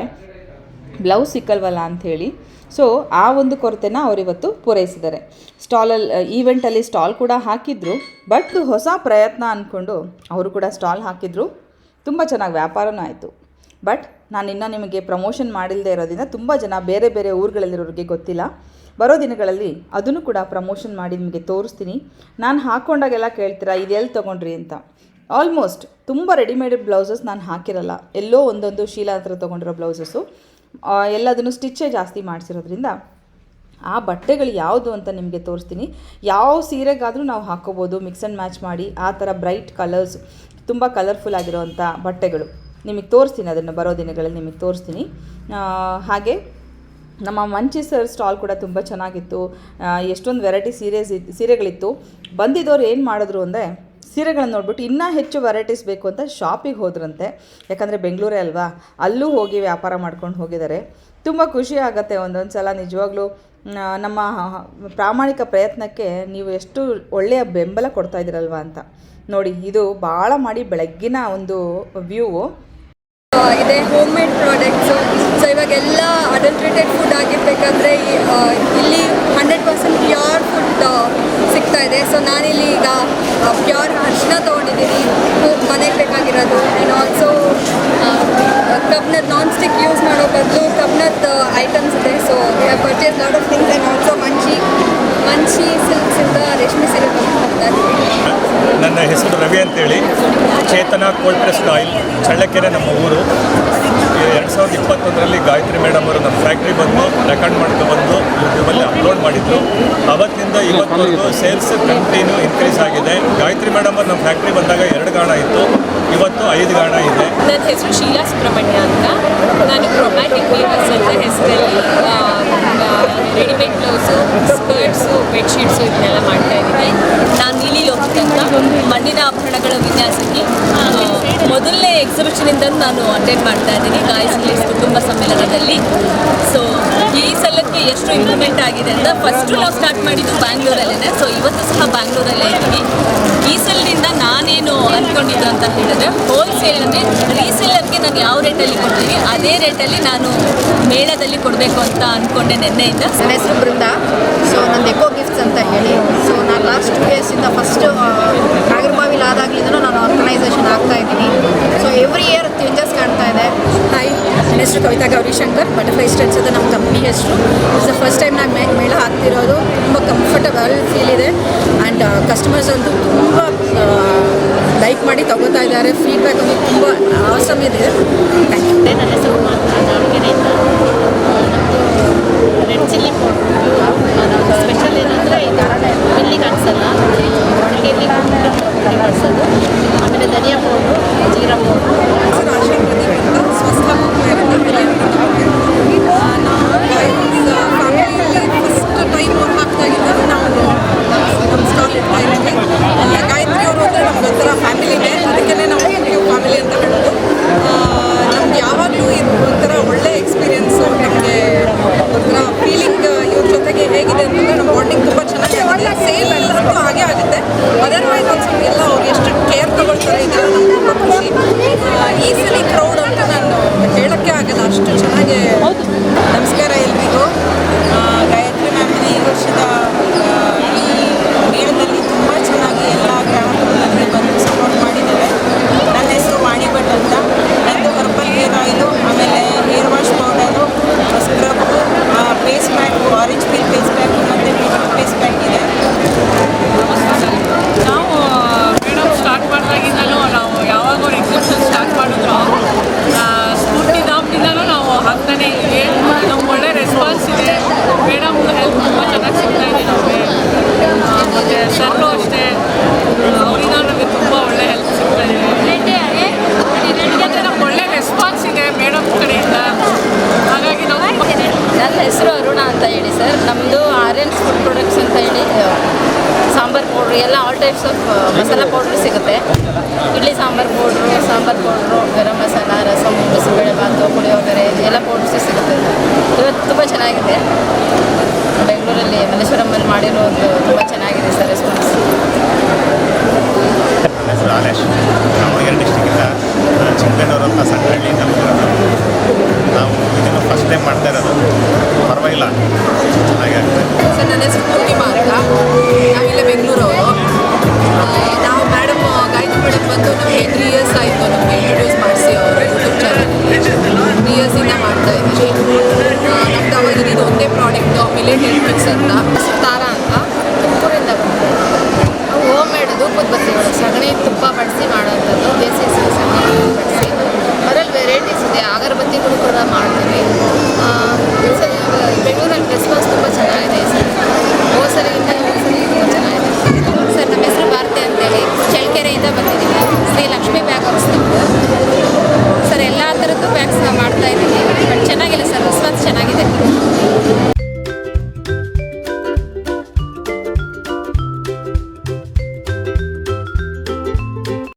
ಬ್ಲೌಸ್ ಸಿಕ್ಕಲ್ವಲ್ಲ ಅಂಥೇಳಿ ಸೊ ಆ ಒಂದು ಕೊರತೆನ ಅವರಿವತ್ತು ಪೂರೈಸಿದ್ದಾರೆ. ಸ್ಟಾಲಲ್ಲಿ ಈವೆಂಟಲ್ಲಿ ಸ್ಟಾಲ್ ಕೂಡ ಹಾಕಿದ್ರು. ಬಟ್ ಹೊಸ ಪ್ರಯತ್ನ ಅಂದ್ಕೊಂಡು ಅವರು ಕೂಡ ಸ್ಟಾಲ್ ಹಾಕಿದ್ರು. ತುಂಬ ಚೆನ್ನಾಗಿ ವ್ಯಾಪಾರನೂ ಆಯಿತು. ಬಟ್ ನಾನು ಇನ್ನೂ ನಿಮಗೆ ಪ್ರಮೋಷನ್ ಮಾಡಿಲ್ಲದೆ ಇರೋದ್ರಿಂದ ತುಂಬ ಜನ ಬೇರೆ ಬೇರೆ ಊರುಗಳಲ್ಲಿರೋರಿಗೆ ಗೊತ್ತಿಲ್ಲ. ಬರೋ ದಿನಗಳಲ್ಲಿ ಅದನ್ನು ಕೂಡ ಪ್ರಮೋಷನ್ ಮಾಡಿ ನಿಮಗೆ ತೋರಿಸ್ತೀನಿ. ನಾನು ಹಾಕ್ಕೊಂಡಾಗೆಲ್ಲ ಕೇಳ್ತೀರಾ ಇದೆಲ್ಲಿ ತೊಗೊಂಡ್ರಿ ಅಂತ. ಆಲ್ಮೋಸ್ಟ್ ತುಂಬ ರೆಡಿಮೇಡ್ ಬ್ಲೌಸಸ್ ನಾನು ಹಾಕಿರಲ್ಲ. ಎಲ್ಲೋ ಒಂದೊಂದು ಶೀಲಾ ಹತ್ರ ತೊಗೊಂಡಿರೋ ಬ್ಲೌಸಸ್ಸು. ಎಲ್ಲದನ್ನು ಸ್ಟಿಚ್ಚೇ ಜಾಸ್ತಿ ಮಾಡಿಸಿರೋದ್ರಿಂದ ಆ ಬಟ್ಟೆಗಳು ಯಾವುದು ಅಂತ ನಿಮಗೆ ತೋರಿಸ್ತೀನಿ. ಯಾವ ಸೀರೆಗಾದರೂ ನಾವು ಹಾಕ್ಕೋಬೋದು ಮಿಕ್ಸ್ ಆ್ಯಂಡ್ ಮ್ಯಾಚ್ ಮಾಡಿ, ಆ ಥರ ಬ್ರೈಟ್ ಕಲರ್ಸ್ ತುಂಬ ಕಲರ್ಫುಲ್ ಆಗಿರೋವಂಥ ಬಟ್ಟೆಗಳು. ನಿಮಗೆ ತೋರಿಸ್ತೀನಿ, ಅದನ್ನು ಬರೋ ದಿನಗಳಲ್ಲಿ ನಿಮಗೆ ತೋರಿಸ್ತೀನಿ. ಹಾಗೆ ನಮ್ಮ ಮಂಚಿ ಸರ್ ಸ್ಟಾಲ್ ಕೂಡ ತುಂಬ ಚೆನ್ನಾಗಿತ್ತು. ಎಷ್ಟೊಂದು ವೆರೈಟಿ ಸೀರೆಸ್ ಸೀರೆಗಳಿತ್ತು. ಬಂದಿದ್ದವ್ರು ಏನು ಮಾಡಿದ್ರು ಅಂದರೆ ಸೀರೆಗಳನ್ನು ನೋಡ್ಬಿಟ್ಟು ಇನ್ನೂ ಹೆಚ್ಚು ವೆರೈಟೀಸ್ ಬೇಕು ಅಂತ ಶಾಪಿಗೆ ಹೋದ್ರಂತೆ. ಯಾಕಂದರೆ ಬೆಂಗಳೂರೇ ಅಲ್ವಾ? ಅಲ್ಲೂ ಹೋಗಿ ವ್ಯಾಪಾರ ಮಾಡ್ಕೊಂಡು ಹೋಗಿದ್ದಾರೆ. ತುಂಬ ಖುಷಿ ಆಗುತ್ತೆ ಒಂದೊಂದು ಸಲ ನಿಜವಾಗ್ಲೂ ನಮ್ಮ ಪ್ರಾಮಾಣಿಕ ಪ್ರಯತ್ನಕ್ಕೆ ನೀವು ಎಷ್ಟು ಒಳ್ಳೆಯ ಬೆಂಬಲ ಕೊಡ್ತಾ ಇದ್ದೀರಲ್ವಾ ಅಂತ. ನೋಡಿ, ಇದು ಭಾಳ ಮಾಡಿ ಬೆಳಗ್ಗಿನ ಒಂದು ವ್ಯೂವು ಇದೆ ಹೋಮ್ ಮೇಡ್ ಪ್ರಾಡಕ್ಟ್ಸು ಸೊ ಇವಾಗೆಲ್ಲ ಅಡಲ್ಟ್ರೇಟೆಡ್ ಆ, ಇಲ್ಲಿ ಹಂಡ್ರೆಡ್ ಪರ್ಸೆಂಟ್ ಪ್ಯೂರ್ ಫುಡ್ ಸಿಗ್ತಾ ಇದೆ. ಸೊ ನಾನಿಲ್ಲಿ ಈಗ ಪ್ಯೂರ್ ಅರ್ಶಿನ ತೊಗೊಂಡಿದ್ದೀನಿ. ಮನೆಗೆ ಬೇಕಾಗಿರೋದು. ಆ್ಯಂಡ್ ಆಲ್ಸೋ ಕಬ್ನದ ನಾನ್ ಸ್ಟಿಕ್ ಯೂಸ್ ಮಾಡೋ ಬದಲು ಕಬ್ನದ ಐಟಮ್ಸ್ ಇದೆ. So purchase of things and also Manchi ಮಂಚಿ ಸಿಲ್ಕ್ಸಿಂದ ರೇಷ್ಮೆ ಸೀರೆ ತಗೊಂಡು ಹೋಗ್ತಾ ಇದ್ದೀವಿ ನನ್ನ ಹೆಸರು ರವಿ ಅಂತೇಳಿ. Chetana cold pressed oil Challakere ನಮ್ಮ ಊರು. ಎರಡು ಸಾವಿರದ ಇಪ್ಪತ್ತೊಂದರಲ್ಲಿ ಗಾಯತ್ರಿ ಮೇಡಮ್ ಅವರು ನಮ್ಮ ಫ್ಯಾಕ್ಟ್ರಿ ಬಂದು ರೆಕಾರ್ಡ್ ಮಾಡ್ಕೊಬಂದು ಯೂಟ್ಯೂಬಲ್ಲಿ ಅಪ್ಲೋಡ್ ಮಾಡಿದ್ರು. ಅವತ್ತಿಂದ ಇವತ್ತೊಂದು ಸೇಲ್ಸ್ ಕಂಟಿನ್ಯೂ ಇನ್ಕ್ರೀಸ್ ಆಗಿದೆ. ಗಾಯತ್ರಿ ಮೇಡಮ್ ಅವರು ನಮ್ಮ ಫ್ಯಾಕ್ಟ್ರಿ ಬಂದಾಗ ಎರಡು ಗಾಣ ಇತ್ತು. ಇವತ್ತು ಐದು ಗಾಣ ಇದೆ. ನನ್ನ ಹೆಸರು ಶೀಲಾ ಸುಬ್ರಹ್ಮಣ್ಯ ಅಂತ. ನಾನು ಕ್ರೊಮ್ಯಾಟಿಕ್ ಹೆಸರಲ್ಲಿ ರೆಡಿಮೇಡ್ ಬ್ಲೌಸು ಸ್ಕರ್ಟ್ಸು ಬೆಡ್ಶೀಟ್ಸು ಇದನ್ನೆಲ್ಲ ಮಾಡ್ತಾ ಇದ್ದೀನಿ. ನಾನು ಇಲ್ಲಿ ಅಂತ. ಮಣ್ಣಿನ ಆಭರಣಗಳ ವಿನ್ಯಾಸಕ್ಕೆ ಮೊದಲನೇ ಎಕ್ಸಿಬಿಷನಿಂದ ನಾನು ಅಟೆಂಡ್ ಮಾಡ್ತಾ ಇದ್ದೀನಿ. ಗಾಯಸ್ ಕುಟುಂಬ ಸಮ್ಮೇಳನದಲ್ಲಿ. ಸೊ ಈ ಸಲಕ್ಕೆ ಎಷ್ಟು ಇಂಪ್ರೂವ್ಮೆಂಟ್ ಆಗಿದೆ ಅಂತ ಫಸ್ಟು ನಾವು ಸ್ಟಾರ್ಟ್ ಮಾಡಿದ್ದು ಬ್ಯಾಂಗ್ಳೂರಲ್ಲೇ ಸೊ ಇವತ್ತು ಸಹ ಬ್ಯಾಂಗ್ಳೂರಲ್ಲೇ ಇದ್ದೀವಿ ಈ ಸಲದಿಂದ ನಾನೇನು ಅಂದ್ಕೊಂಡಿದ್ದು ಅಂತ ಹೇಳಿದ್ರೆ ಹೋಲ್ಸೇಲ್ ಅಂದರೆ ರೀಸೇಲರ್ಗೆ ನಾನು ಯಾವ ರೇಟಲ್ಲಿ ಕೊಡ್ತೀನಿ, ಅದೇ ರೇಟಲ್ಲಿ ನಾನು ಮೇಳದಲ್ಲಿ ಕೊಡಬೇಕು ಅಂತ ಅಂದ್ಕೊಂಡೆ ನಿನ್ನೆಯಿಂದ. ಬೃಂದ ಸೊ ನಂದು ಎಕೋ ಗಿಫ್ಟ್ಸ್ ಅಂತ ಹೇಳಿ. ಸೊ ನಾನು ಲಾಸ್ಟ್ ಟು ಇಯರ್ಸಿಂದ ಫಸ್ಟ್ ನಾಗರಬಾವಿಲಿ ಆದಾಗ್ಲಿಂದನೂ ನಾನು ಆರ್ಗನೈಸೇಷನ್ ಆಗ್ತಾ ಇದ್ದೀನಿ. ಸೊ ಎವ್ರಿ ಇಯರ್ ಚೇಂಜಸ್ ಕಾಣ್ತಾ ಇದೆ. ಹಾಯ್ ನನ್ನ ಹೆಸರು ಕವಿತಾ ಗೌರಿಶಂಕರ್ ಬಟರ್ಫ್ಲೈ ಸ್ಟೆನ್ಸ್ ಅಂತ ನಮ್ಮ ಕಂಪ್ನಿ ಹೆಸರು. ಇಟ್ಸ್ ದ ಫಸ್ಟ್ ಟೈಮ್ ನಾನು ಮೇ ಮೇಳ ಹಾಕ್ತಿರೋದು. ತುಂಬ ಕಂಫರ್ಟಬಲ್ ಫೀಲ್ ಇದೆ. ಆ್ಯಂಡ್ ಕಸ್ಟಮರ್ಸ್ ಅಂತೂ ತುಂಬ ಲೈಕ್ ಮಾಡಿ ತಗೋತಾ ಇದ್ದಾರೆ. ಫೀಡ್ಬ್ಯಾಕ್ ಅಂತೂ ತುಂಬ ಆಸಮ್ ಇದೆ. ಥ್ಯಾಂಕ್ ಯು ನನ್ನ ಹೆಸರು ರೆಡ್ ಚಿಲ್ಲಿ ಪೌಡ್ರು ಸ್ಪೆಷಲ್ ಏನಂದರೆ ಇದು ಬಿಲ್ಲಿಗೆ ಕಾಣಿಸಲ್ಲ ಒಣಗಿಲಿ ಬಳಸೋದು ಆಮೇಲೆ ಧನಿಯಾ ಪೌಡ್ರು ಜೀರಾ ಪೌಡ್ರು ನಾವು ಗಾಯತ್ರಿ ಅವರು ಅಂದರೆ ನಮ್ಗೆ ಒಂಥರ